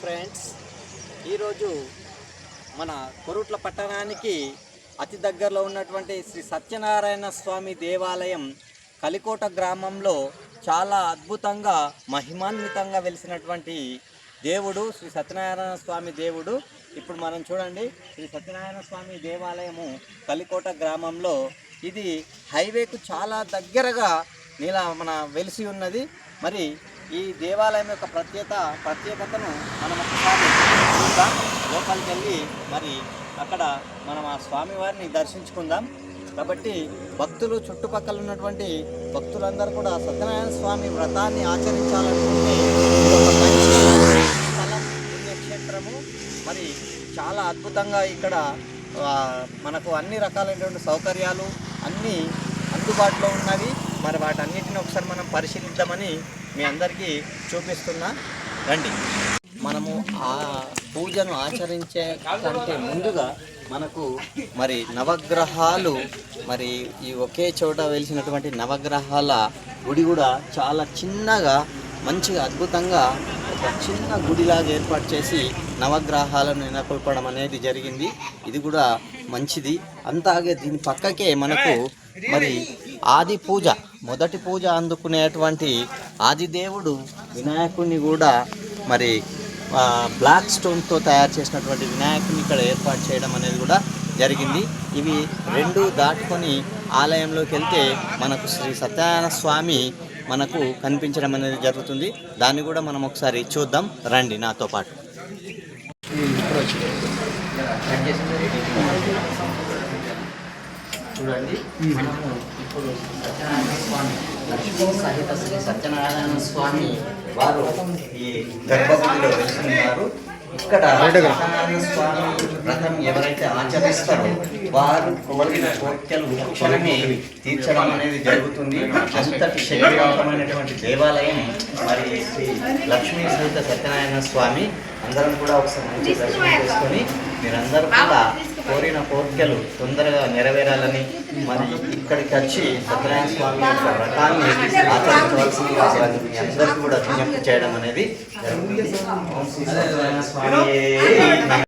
Friends ఈరోజు మన కొరుట్ల పట్టణానికి అతి దగ్గరలో ఉన్నటువంటి శ్రీ సత్యనారాయణ స్వామి దేవాలయం కలికోట గ్రామంలో చాలా అద్భుతంగా మహిమాన్వితంగా వెలిసినటువంటి దేవుడు శ్రీ సత్యనారాయణ స్వామి దేవుడు. ఇప్పుడు మనం చూడండి శ్రీ సత్యనారాయణ స్వామి దేవాలయము కలికోట గ్రామంలో. ఇది హైవేకు చాలా దగ్గరగా నీలా మన వెలిసి ఉన్నది. మరి ఈ దేవాలయం యొక్క ప్రత్యేక ప్రత్యేకతను మనం ఒకసారి చూద్దాం. లోపలికి వెళ్ళి మరి అక్కడ మనం ఆ స్వామివారిని దర్శించుకుందాం. కాబట్టి భక్తులు చుట్టుపక్కల ఉన్నటువంటి భక్తులందరూ కూడా సత్యనారాయణ స్వామి వ్రతాన్ని ఆచరించాలనుకుంటే స్థలం పుణ్యక్షేత్రము. మరి చాలా అద్భుతంగా ఇక్కడ మనకు అన్ని రకాలైనటువంటి సౌకర్యాలు అన్నీ అందుబాటులో ఉన్నవి. మరి వాటన్నిటిని ఒకసారి మనం పరిశీలిద్దామని మీ అందరికీ చూపిస్తున్నా. రండి. మనము ఆ పూజను ఆచరించే కంటే ముందుగా మనకు మరి నవగ్రహాలు మరి ఈ ఒకే చోట వెలిసినటువంటి నవగ్రహాల గుడి కూడా చాలా చిన్నగా మంచిగా అద్భుతంగా ఒక చిన్న గుడిలాగా ఏర్పాటు చేసి నవగ్రహాలను నెలకొల్పడం అనేది జరిగింది. ఇది కూడా మంచిది. అంతాగే దీని పక్కకే మనకు మరి ఆది పూజ మొదటి పూజ అందుకునేటువంటి ఆదిదేవుడు వినాయకుడిని కూడా మరి బ్లాక్ స్టోన్తో తయారు చేసినటువంటి వినాయకుడిని ఇక్కడ ఏర్పాటు చేయడం అనేది కూడా జరిగింది. ఇవి రెండు దాటుకొని ఆలయంలోకి వెళ్తే మనకు శ్రీ సత్యనారాయణ స్వామి మనకు కనిపించడం అనేది జరుగుతుంది. దాన్ని కూడా మనం ఒకసారి చూద్దాం. రండి నాతో పాటు. చూడండి. మనము ఇప్పుడు సత్యనారాయణ స్వామి లక్ష్మీ సహిత శ్రీ సత్యనారాయణ స్వామి వారు ఈ గర్భగుడిలో వెళ్తున్నారు. ఇక్కడ సత్యనారాయణ స్వామి వ్రతం ఎవరైతే ఆచరిస్తారో వారు కోరిన కోరికలు క్షణమే తీర్చడం అనేది జరుగుతుంది. అంతటి శక్తివంతమైనటువంటి దేవాలయం మరి శ్రీ లక్ష్మీ సహిత సత్యనారాయణ స్వామి. అందరం కూడా ఒకసారి మంచి దర్శనం చేసుకొని మీరందరూ కూడా కోరిన కోరికలు తొందరగా నెరవేరాలని మరి ఇక్కడికి వచ్చి సత్యనారాయణ స్వామి యొక్క వ్రతాన్ని ఆచరించవలసింది మీ అందరికీ కూడా విజ్ఞప్తి చేయడం అనేది జరుగుతుంది. సత్యనారాయణ